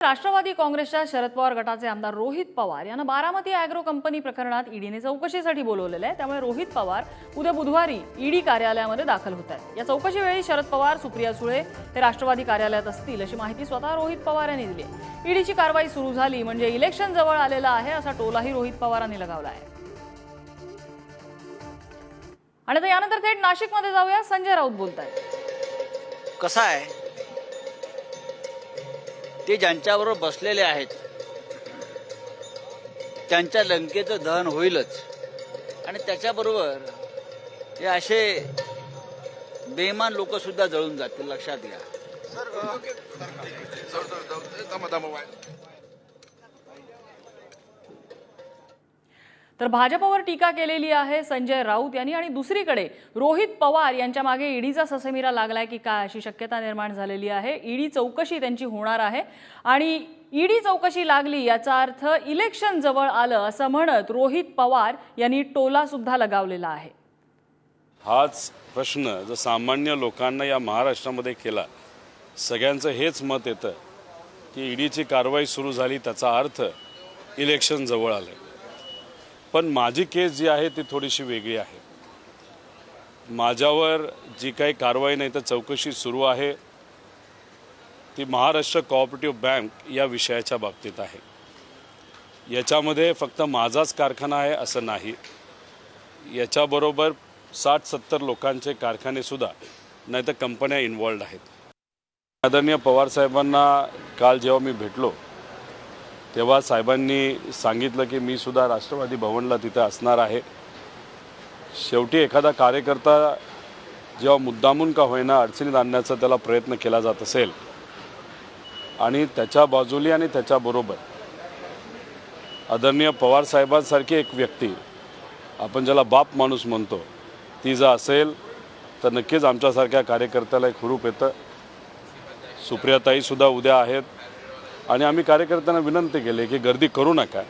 राष्ट्रवादी काँग्रेसच्या शरद पवार गटाचे आमदार रोहित पवार यांना बारामती अॅग्रो कंपनी प्रकरणात ईडीने चौकशीसाठी बोलवलेलं आहे. त्यामुळे रोहित पवार उद्या बुधवारी ईडी कार्यालयामध्ये दाखल होत आहेत. या चौकशीवेळी शरद पवार सुप्रिया सुळे ते राष्ट्रवादी कार्यालयात असतील अशी माहिती स्वतः रोहित पवार यांनी दिली आहे. ईडीची कारवाई सुरू झाली म्हणजे इलेक्शन जवळ आलेलं आहे असा टोलाही रोहित पवारांनी लगावला आहे. आणि आता यानंतर थेट नाशिकमध्ये जाऊया. संजय राऊत बोलत आहेत कसं आहे? ते ज्यांच्याबरोबर बसलेले आहेत त्यांच्या लंकेचं दहन होईलच. आणि त्याच्याबरोबर हे असे बेमान लोक सुद्धा जळून जातील लक्षात घ्या. तर भाजपवर टीका केलेली आहे संजय राऊत यांनी आणि दुसरीकडे रोहित पवार यांच्या मागे ईडीचा ससेमिरा लागलाय की काय अशी शक्यता निर्माण झालेली आहे. ईडी चौकशी त्यांची होणार आहे. आणि ईडी चौकशी लागली याचा अर्थ इलेक्शन जवळ आलं असं म्हणत रोहित पवार यांनी टोला सुद्धा लगावलेला आहे. हाच प्रश्न जर सामान्य लोकांना या महाराष्ट्रामध्ये केला सगळ्यांचं हेच मत येतं की ईडीची कारवाई सुरू झाली त्याचा अर्थ इलेक्शन जवळ आलं पण माझी केस जी आहे ती थोडीशी वेगळी आहे. माझ्यावर जी काही कारवाई नाही तर चौकशी सुरू आहे. ती महाराष्ट्र कोऑपरेटिव्ह बँक या विषयाच्या बाबतीत आहे. याच्यामध्ये फक्त माझाच कारखाना आहे असं नाही. याच्याबरोबर साठ सत्तर लोकांचे कारखानेसुद्धा नाही तर कंपन्या इन्वॉल्ड आहेत. आदरणीय पवारसाहेबांना काल जेव्हा मी भेटलो तेव्हा साहेबांनी सांगितलं की मी सुद्धा राष्ट्रवादी भवनला तिथे असणार आहे. शेवटी एखादा कार्यकर्ता जेव्हा मुद्दामून का होईना अडचणीत आणण्याचा त्याला प्रयत्न केला जात असेल आणि त्याच्या बाजूली आणि त्याच्याबरोबर आदरणीय पवारसाहेबांसारखी एक व्यक्ती आपण ज्याला बाप माणूस म्हणतो ती जर असेल तर नक्कीच आमच्यासारख्या कार्यकर्त्याला एक हुरूप येतं. सुप्रियाताईसुद्धा उद्या आहेत. आणि आम्ही कार्यकर्त्यांना विनंती केली की गर्दी करू नका.